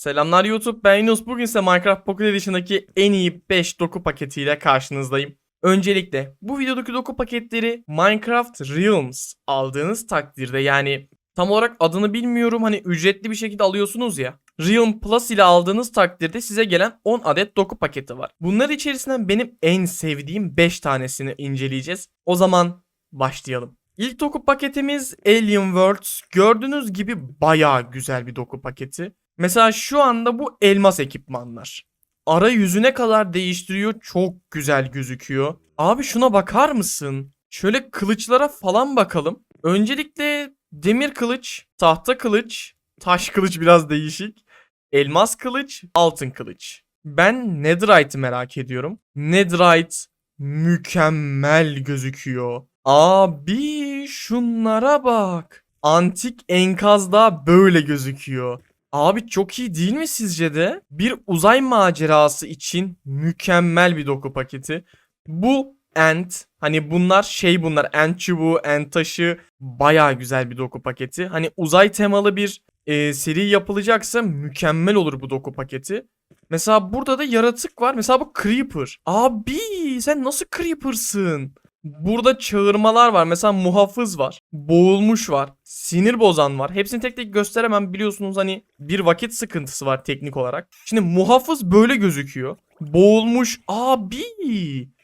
Selamlar YouTube ben Yunus. Bugün ise Minecraft Pocket Edition'daki en iyi 5 doku paketiyle karşınızdayım. Öncelikle bu videodaki doku paketleri Minecraft Realms aldığınız takdirde yani tam olarak adını bilmiyorum hani ücretli bir şekilde alıyorsunuz ya. Realm Plus ile aldığınız takdirde size gelen 10 adet doku paketi var. Bunlar içerisinden benim en sevdiğim 5 tanesini inceleyeceğiz. O zaman başlayalım. İlk doku paketimiz Alien Worlds. Gördüğünüz gibi bayağı güzel bir doku paketi. Mesela şu anda bu elmas ekipmanlar. Ara yüzüne kadar değiştiriyor. Çok güzel gözüküyor. Abi şuna bakar mısın? Şöyle kılıçlara falan bakalım. Öncelikle demir kılıç, tahta kılıç, taş kılıç biraz değişik. Elmas kılıç, altın kılıç. Ben Netherite'ı merak ediyorum. Netherite mükemmel gözüküyor. Abi şunlara bak. Antik enkazda böyle gözüküyor. Abi çok iyi değil mi sizce de? Bir uzay macerası için mükemmel bir doku paketi. Bu Ant hani bunlar şey bunlar Ant çubuğu, Ant taşı baya güzel bir doku paketi. Hani uzay temalı bir e, seri yapılacaksa mükemmel olur bu doku paketi. Mesela burada da yaratık var. Mesela bu Creeper. Abi sen nasıl Creeper'sın? Burada çağırmalar var. Mesela muhafız var. Boğulmuş var. Sinir bozan var. Hepsini tek tek gösteremem biliyorsunuz hani bir vakit sıkıntısı var teknik olarak. Şimdi muhafız böyle gözüküyor. Boğulmuş. Abi.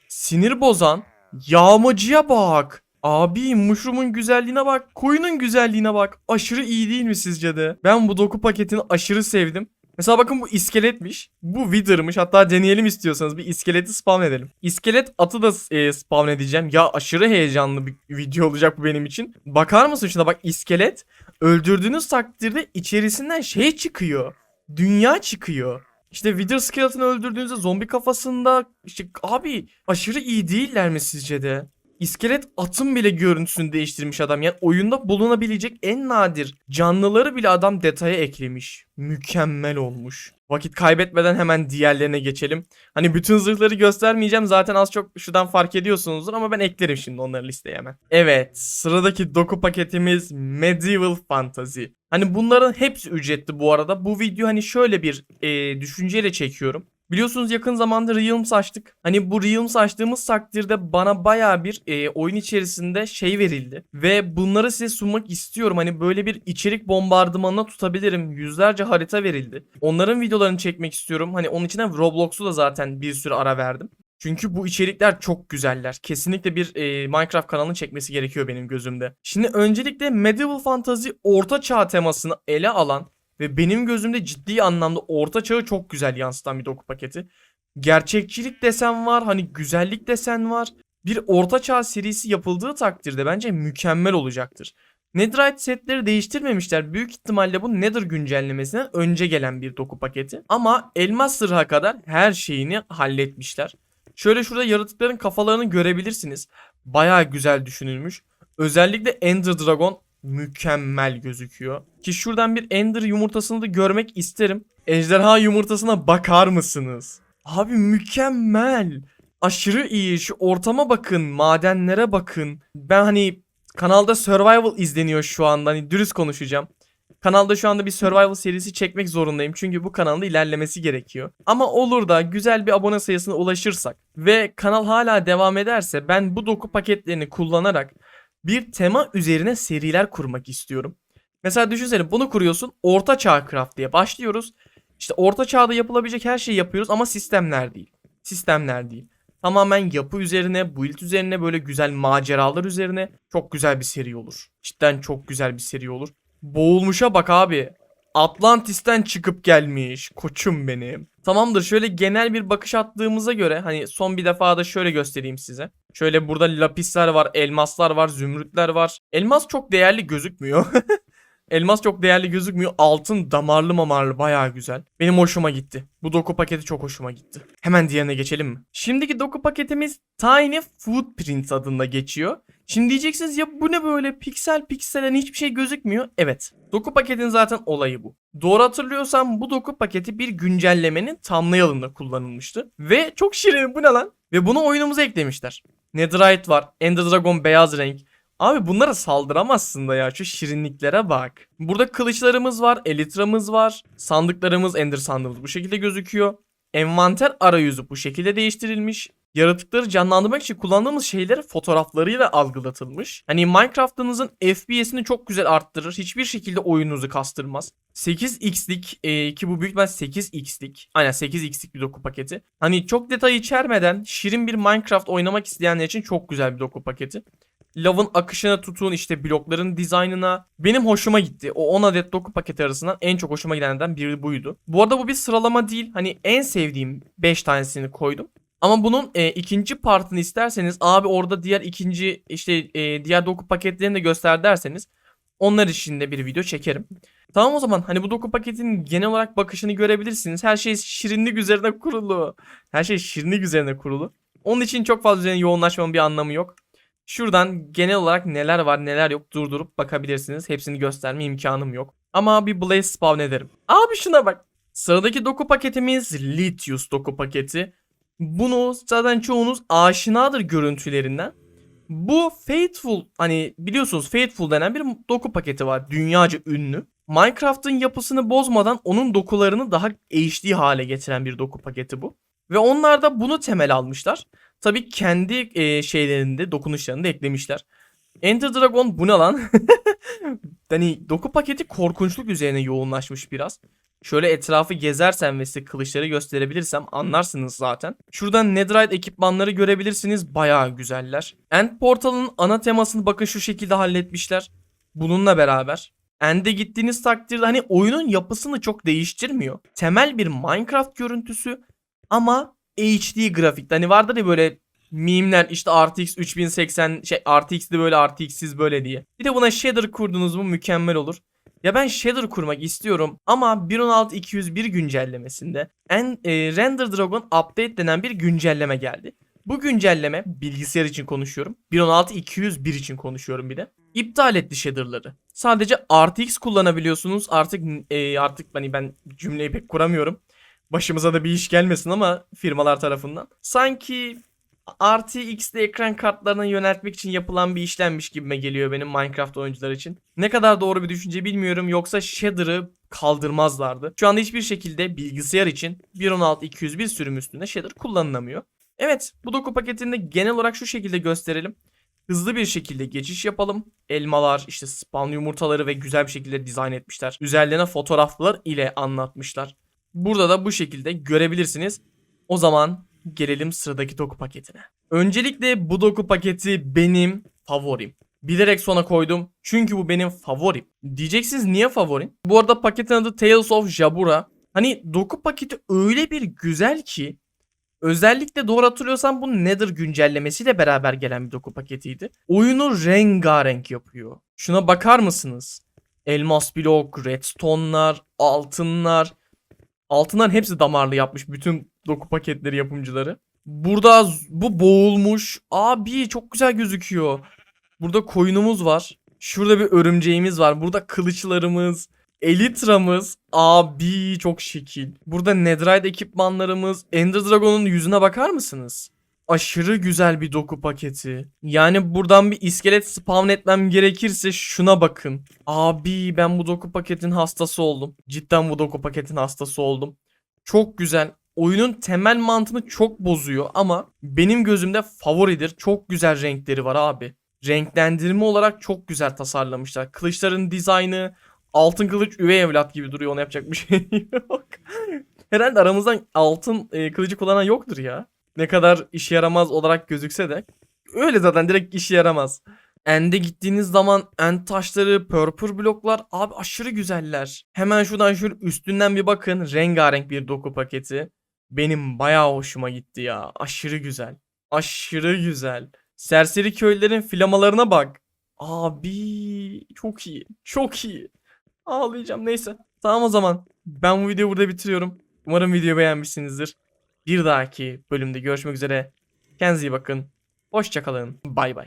Sinir bozan. Yağmacıya bak. Abi Mushroom'un güzelliğine bak. Koyunun güzelliğine bak. Aşırı iyi değil mi sizce de? Ben bu doku paketini aşırı sevdim. Mesela bakın bu iskeletmiş. Bu Wither'mış. Hatta deneyelim istiyorsanız. Bir iskeleti spawn edelim. İskelet atı da e, spawn edeceğim. Ya aşırı heyecanlı bir video olacak bu benim için. Bakar mısın şuna bak iskelet. Öldürdüğünüz takdirde içerisinden şey çıkıyor. Dünya çıkıyor. İşte Wither Skeleton'ı öldürdüğünüzde zombi kafasında işte abi aşırı iyi değiller mi sizce de? İskelet atın bile görüntüsünü değiştirmiş adam. Yani oyunda bulunabilecek en nadir canlıları bile adam detaya eklemiş. Mükemmel olmuş. Vakit kaybetmeden hemen diğerlerine geçelim. Hani bütün zırhları göstermeyeceğim. Zaten az çok şuradan fark ediyorsunuzdur ama ben eklerim şimdi onları listeye hemen. Evet sıradaki doku paketimiz Medieval Fantasy. Hani bunların hepsi ücretli bu arada. Bu video hani şöyle bir e, düşünceyle çekiyorum. Biliyorsunuz yakın zamanda Realms açtık. Hani bu Realms açtığımız takdirde bana baya bir e, oyun içerisinde şey verildi. Ve bunları size sunmak istiyorum. Hani böyle bir içerik bombardımanına tutabilirim. Yüzlerce harita verildi. Onların videolarını çekmek istiyorum. Hani onun için Roblox'u da zaten bir sürü ara verdim. Çünkü bu içerikler çok güzeller. Kesinlikle bir e, Minecraft kanalını çekmesi gerekiyor benim gözümde. Şimdi öncelikle Medieval Fantasy orta çağ temasını ele alan ve benim gözümde ciddi anlamda orta çağı çok güzel yansıtan bir doku paketi. Gerçekçilik desen var, hani güzellik desen var. Bir orta çağ serisi yapıldığı takdirde bence mükemmel olacaktır. Netherite setleri değiştirmemişler. Büyük ihtimalle bu Nether güncellemesinden önce gelen bir doku paketi. Ama elmas sırha kadar her şeyini halletmişler. Şöyle şurada yaratıkların kafalarını görebilirsiniz. Baya güzel düşünülmüş. Özellikle Ender Dragon mükemmel gözüküyor. Ki şuradan bir Ender yumurtasını da görmek isterim. Ejderha yumurtasına bakar mısınız? Abi mükemmel. Aşırı iyi. Şu ortama bakın, madenlere bakın. Ben hani kanalda survival izleniyor şu anda. Hani dürüst konuşacağım. Kanalda şu anda bir survival serisi çekmek zorundayım. Çünkü bu kanalda ilerlemesi gerekiyor. Ama olur da güzel bir abone sayısına ulaşırsak ve kanal hala devam ederse ben bu doku paketlerini kullanarak bir tema üzerine seriler kurmak istiyorum. Mesela düşünsene bunu kuruyorsun. Orta Çağ Craft diye başlıyoruz. İşte Orta Çağ'da yapılabilecek her şeyi yapıyoruz ama sistemler değil. Sistemler değil. Tamamen yapı üzerine, build üzerine böyle güzel maceralar üzerine çok güzel bir seri olur. Cidden çok güzel bir seri olur. Boğulmuşa bak abi. Atlantis'ten çıkıp gelmiş. Koçum benim. Tamamdır şöyle genel bir bakış attığımıza göre hani son bir defa da şöyle göstereyim size. Şöyle burada lapisler var, elmaslar var, zümrütler var. Elmas çok değerli gözükmüyor. Elmas çok değerli gözükmüyor. Altın damarlı mamarlı bayağı güzel. Benim hoşuma gitti. Bu doku paketi çok hoşuma gitti. Hemen diğerine geçelim mi? Şimdiki doku paketimiz Tiny Footprint adında geçiyor. Şimdi diyeceksiniz ya bu ne böyle piksel pikselen hiçbir şey gözükmüyor. Evet. Doku paketin zaten olayı bu. Doğru hatırlıyorsam bu doku paketi bir güncellemenin thumbnail'ında kullanılmıştı. Ve çok şirin bu ne lan? Ve bunu oyunumuza eklemişler. Netherite var. Ender Dragon beyaz renk. Abi bunlara saldıramazsın da ya. Şu şirinliklere bak. Burada kılıçlarımız var. Elitramız var. Sandıklarımız, ender sandığımız bu şekilde gözüküyor. Envanter arayüzü bu şekilde değiştirilmiş. Yaratıkları canlandırmak için kullandığımız şeyler fotoğraflarıyla algılatılmış. Hani Minecraft'ınızın FPS'ini çok güzel arttırır. Hiçbir şekilde oyununuzu kastırmaz. 8x'lik e, ki bu büyük ihtimal 8x'lik. Aynen 8x'lik bir doku paketi. Hani çok detay içermeden şirin bir Minecraft oynamak isteyenler için çok güzel bir doku paketi. Lav'ın akışına tutun işte blokların dizaynına. Benim hoşuma gitti. O 10 adet doku paketi arasından en çok hoşuma gidenlerden biri buydu. Bu arada bu bir sıralama değil. Hani en sevdiğim 5 tanesini koydum. Ama bunun e, ikinci partını isterseniz abi orada diğer ikinci işte e, diğer doku paketlerini de göster derseniz onlar için de bir video çekerim. Tamam o zaman hani bu doku paketinin genel olarak bakışını görebilirsiniz. Her şey şirinlik üzerine kurulu. Her şey şirinlik üzerine kurulu. Onun için çok fazla üzerine yoğunlaşmanın bir anlamı yok. Şuradan genel olarak neler var neler yok durdurup bakabilirsiniz. Hepsini gösterme imkanım yok. Ama bir Blaze spawn ederim. Abi şuna bak. Sıradaki doku paketimiz Litius doku paketi. Bunu zaten çoğunuz aşinadır görüntülerinden. Bu Faithful hani biliyorsunuz Faithful denen bir doku paketi var. Dünyaca ünlü. Minecraft'ın yapısını bozmadan onun dokularını daha HD hale getiren bir doku paketi bu. Ve onlar da bunu temel almışlar. Tabii kendi e, şeylerinde dokunuşlarını da eklemişler. Enter Dragon bu ne lan? hani doku paketi korkunçluk üzerine yoğunlaşmış biraz. Şöyle etrafı gezersem ve size kılıçları gösterebilirsem anlarsınız zaten. Şuradan Netherite ekipmanları görebilirsiniz. Bayağı güzeller. End Portal'ın ana temasını bakın şu şekilde halletmişler. Bununla beraber. End'e gittiğiniz takdirde hani oyunun yapısını çok değiştirmiyor. Temel bir Minecraft görüntüsü ama HD grafikte. Hani vardır ya böyle mimler işte RTX 3080 şey RTX'de böyle RTX'siz böyle diye. Bir de buna shader kurdunuz mu mükemmel olur. Ya ben shader kurmak istiyorum ama 1.16.201 güncellemesinde en, e, Render Dragon Update denen bir güncelleme geldi. Bu güncelleme bilgisayar için konuşuyorum. 1.16.201 için konuşuyorum bir de. İptal etti shader'ları. Sadece RTX kullanabiliyorsunuz. Artık e, artık hani ben cümleyi pek kuramıyorum. Başımıza da bir iş gelmesin ama firmalar tarafından. Sanki RTX'de ekran kartlarına yöneltmek için yapılan bir işlenmiş gibime geliyor benim Minecraft oyuncular için. Ne kadar doğru bir düşünce bilmiyorum yoksa shader'ı kaldırmazlardı. Şu anda hiçbir şekilde bilgisayar için 1.16.201 sürüm üstünde shader kullanılamıyor. Evet bu doku paketinde genel olarak şu şekilde gösterelim. Hızlı bir şekilde geçiş yapalım. Elmalar, işte spawn yumurtaları ve güzel bir şekilde dizayn etmişler. Üzerlerine fotoğraflar ile anlatmışlar. Burada da bu şekilde görebilirsiniz. O zaman gelelim sıradaki doku paketine. Öncelikle bu doku paketi benim favorim. Bilerek sona koydum çünkü bu benim favorim. Diyeceksiniz niye favorim? Bu arada paketin adı Tales of Jabura. Hani doku paketi öyle bir güzel ki Özellikle doğru hatırlıyorsam bu Nether güncellemesiyle beraber gelen bir doku paketiydi. Oyunu rengarenk yapıyor. Şuna bakar mısınız? Elmas blok, redstone'lar, altınlar. Altınların hepsi damarlı yapmış bütün doku paketleri yapımcıları. Burada bu boğulmuş. Abi çok güzel gözüküyor. Burada koyunumuz var. Şurada bir örümceğimiz var. Burada kılıçlarımız, Elitramız. Abi çok şekil. Burada Netherite ekipmanlarımız. Ender Dragon'un yüzüne bakar mısınız? Aşırı güzel bir doku paketi. Yani buradan bir iskelet spawn etmem gerekirse şuna bakın. Abi ben bu doku paketin hastası oldum. Cidden bu doku paketin hastası oldum. Çok güzel. Oyunun temel mantığını çok bozuyor ama benim gözümde favoridir. Çok güzel renkleri var abi. Renklendirme olarak çok güzel tasarlamışlar. Kılıçların dizaynı, altın kılıç üvey evlat gibi duruyor. Ona yapacak bir şey yok. Herhalde aramızdan altın e, kılıcı kullanan yoktur ya. Ne kadar işe yaramaz olarak gözükse de. Öyle zaten direkt işe yaramaz. End'e gittiğiniz zaman end taşları, purple bloklar abi aşırı güzeller. Hemen şuradan şöyle üstünden bir bakın. Rengarenk bir doku paketi. Benim bayağı hoşuma gitti ya. Aşırı güzel. Aşırı güzel. Serseri köylülerin flamalarına bak. Abi çok iyi. Çok iyi. Ağlayacağım neyse. Tamam o zaman. Ben bu videoyu burada bitiriyorum. Umarım videoyu beğenmişsinizdir. Bir dahaki bölümde görüşmek üzere. Kendinize iyi bakın. Hoşçakalın. Bay bay.